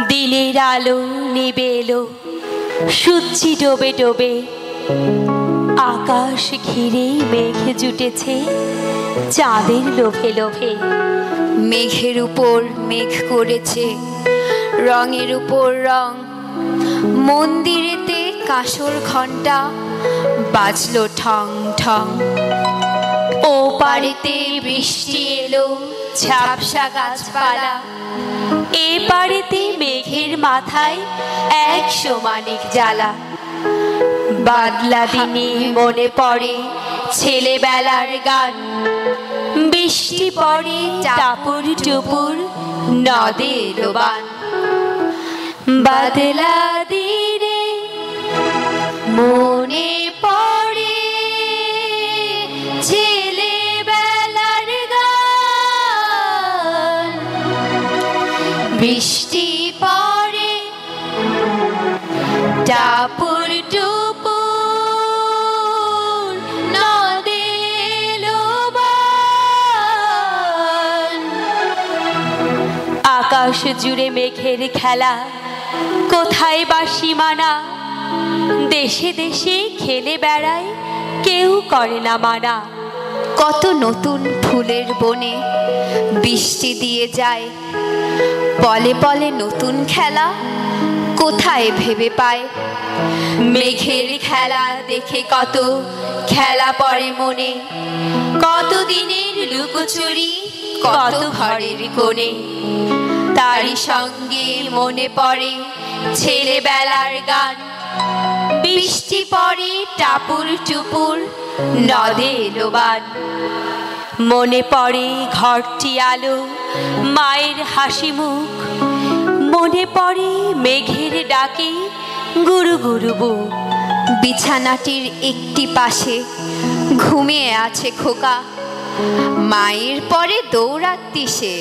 দিনের আলো নেবে এলো সূর্যি ডোবে ডোবে। আকাশ ঘিরে মেঘ জুটেছে, চাঁদের লোভে লোভে। মেঘের উপর মেঘ করেছে, রঙের উপর রং। মন্দিরেতে কাসর ঘণ্টা বাজলো ঠং ঠং। ও বাড়িতে বৃষ্টি এলো, ঝাপসা গাছপালা। এ পাড়েতে মেঘের মাথায় এক সমানিক জ্বালা। বাদলা দিনে মনে পড়ে ছেলেবেলার গান। বৃষ্টি পড়ে টাপুর টুপুর নদে বান। বাদলা দিনে বৃষ্টি পড়ে টাপুর টুপুর আকাশ জুড়ে মেঘের খেলা, কোথায় বা সীমানা? দেশে দেশে খেলে বেড়ায়, কেউ করে না মানা। কত নতুন ফুলের বনে বৃষ্টি দিয়ে যায়। পলে পলে নতুন খেলা কোথায় ভেবে পায়? মেঘের খেলা দেখে কত খেলা পড়ে মনে। কত দিনের লুকোচুরি, কত ঘরের কোণে। তারই সঙ্গে মনে পড়ে ছেলেবেলার গান। বৃষ্টি পড়ে টাপুর টুপুর নদে লোবান মনে পড়ে ঘরটি আলো, মায়ের হাসি মুখ। মনে পড়ে মেঘের ডাকে গুরু গুরু বুক। বিছানাটির একটি পাশে ঘুমিয়ে আছে খোকা। মায়ের পরে দৌড়াত্তি সে,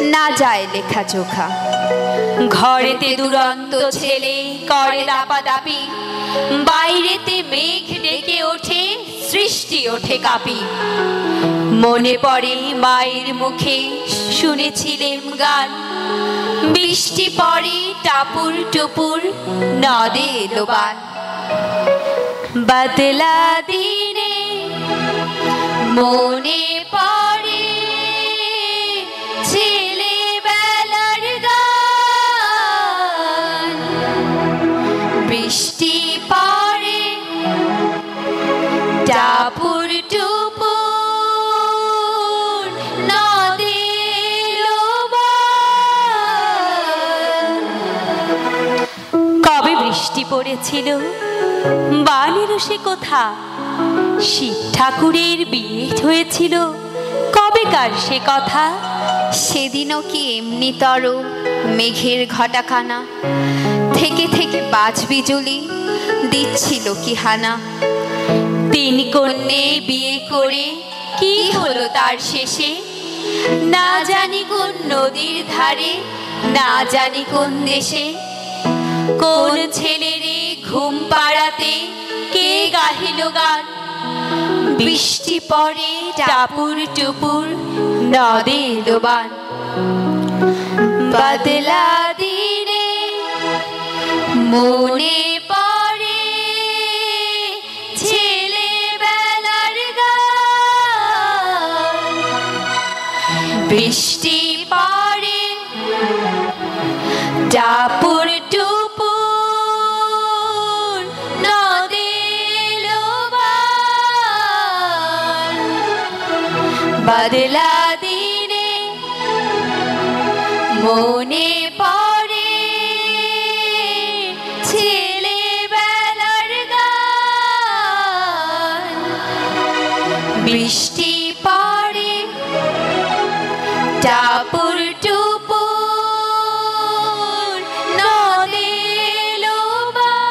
না যায় লেখা চোখা। ঘরেতে দুরন্ত ছেলে করে দাপাদাপি, বাইরেতে সৃষ্টি ওঠে কাপি। মনে পড়ে মায়ের মুখে শুনেছিলেন গান। বৃষ্টি পড়ে টাপুর টুপুর নদে লোবান বদলা দিনে মনে পড়েছিল বানের সে কোথা শিব ঠাকুরের বিয়ে হয়েছিল। কবেকার সে কথা? সেদিনও কি এমনি তর মেঘের ঘটাখানা? থেকে থেকে বাজ বিজুলি দিচ্ছিল কি হানা? তিন কন্যে বিয়ে করে কি হলো তার শেষে? না জানি কোন নদীর ধারে না জানি কোন দেশে। কোন ছেলেরে ঘুম পাড়াতে কে গাহিল গান? বৃষ্টি পড়ে টাপুর টুপুর নদে লোবান বদলা দিনে মনে পড়ে ছেলেবেলার গান। বৃষ্টি টাপুর টুপুর বদলা দিনে মনে পড়ে ছেলেবেলার গান বৃষ্টি পড়ে টাপুর টুপুর নদে লোবান।